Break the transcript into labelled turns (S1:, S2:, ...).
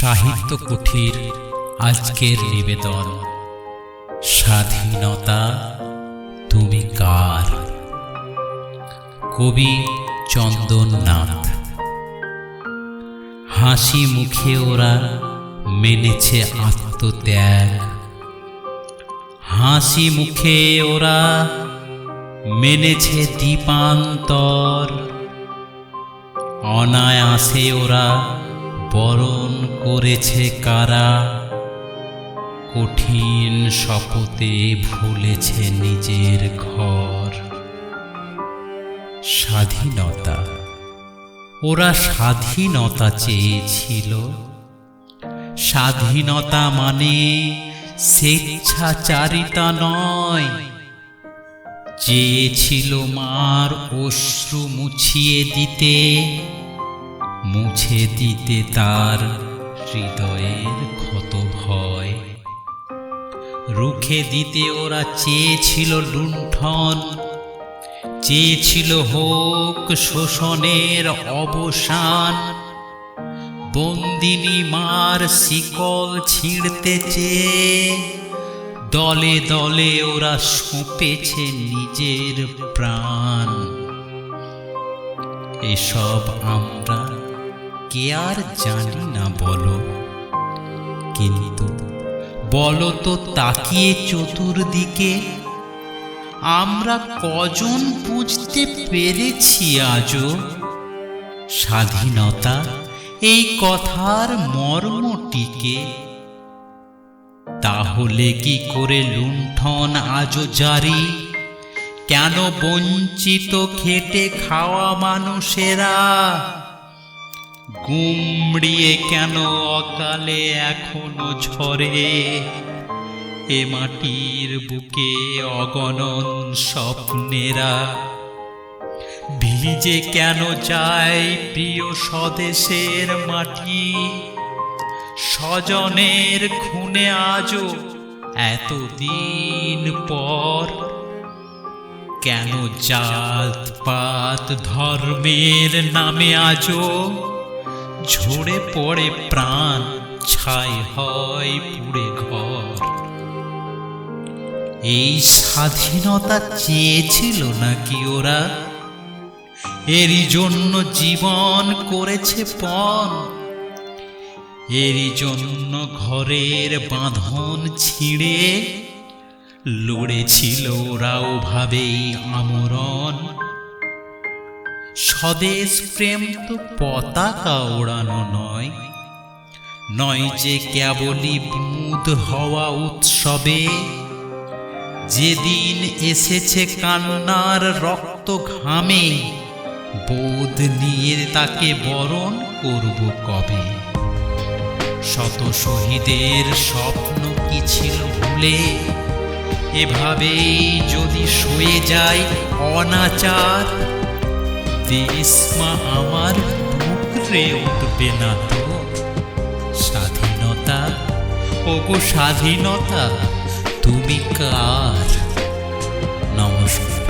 S1: সাহিত্য কুঠির আজকের নিবেদন। স্বাধীনতা তুমি কার? কবি চন্দন নাথ হাসি মুখে ওরা মেনেছে আত্মত্যাগ। হাসি মুখে ওরা মেনেছে দীপান্তর। অনায়াসে ওরা বরণ করেছে কারা? কঠিন শপথে ভুলেছে নিজের ঘর। স্বাধীনতা, ওরা স্বাধীনতা চেয়েছিল। স্বাধীনতা মানে স্বেচ্ছাচারিতা নয়। চেয়েছিল মার অশ্রু মুছিয়ে দিতে। মুছে দিতে তার হৃদয়ের ক্ষত ভয়। রুখে দিতে ওরা চেয়েছিল লুণ্ঠন, চেয়েছিল হোক শোষণের অবসান। বন্দিনী মার শিকল ছিঁড়তে চেয়ে দলে দলে ওরা সঁপেছে নিজের প্রাণ। এসব আমরা কে আর জানি না বলো। কিন্তু বলো তো তাকিয়ে চতুর্দিকে, আমরা কজন বুঝতে পেরেছি আজও? স্বাধীনতা এই কথার মর্মটিকে। তাহলে কি করে লুণ্ঠন আজও জারি? কেন বঞ্চিত খেটে খাওয়া মানুষেরা? গুমড়িয়ে কেন অকালে এখনও ঝরে? এ মাটির বুকে অগণন স্বপ্নেরা। ভিজে কেন যায় প্রিয় স্বদেশের মাটি? স্বজনের খুনে আজও এতদিন পর কেন জাত পাত ধর্মের নামে আজও ঝরে পড়ে প্রাণ, ছাই হয় পুড়ে ঘর। এই স্বাধীনতা চেয়েছিল নাকি ওরা? এরই জন্য জীবন করেছে পণ। এরই জন্য ঘরের বাঁধন ছিঁড়ে লড়েছিল ওরা ওভাবেই আমরণ। স্বদেশ প্রেম তো পতাকা ওড়ানো নয়। নয় যে কেবলই বুধ হওয়া উৎসবে, যেদিন এসেছে কান্নার রক্ত ঘামে, বোধ নিয়ে তাকে বরণ করব কবে। শত শহীদের স্বপ্ন কি ছিল ভুলে, এভাবেই যদি সয়ে যায় অনাচার দেশমা আমার টুকরে উঠবে না তো? স্বাধীনতা? ওগো স্বাধীনতা তুমি কার? নমস্কার।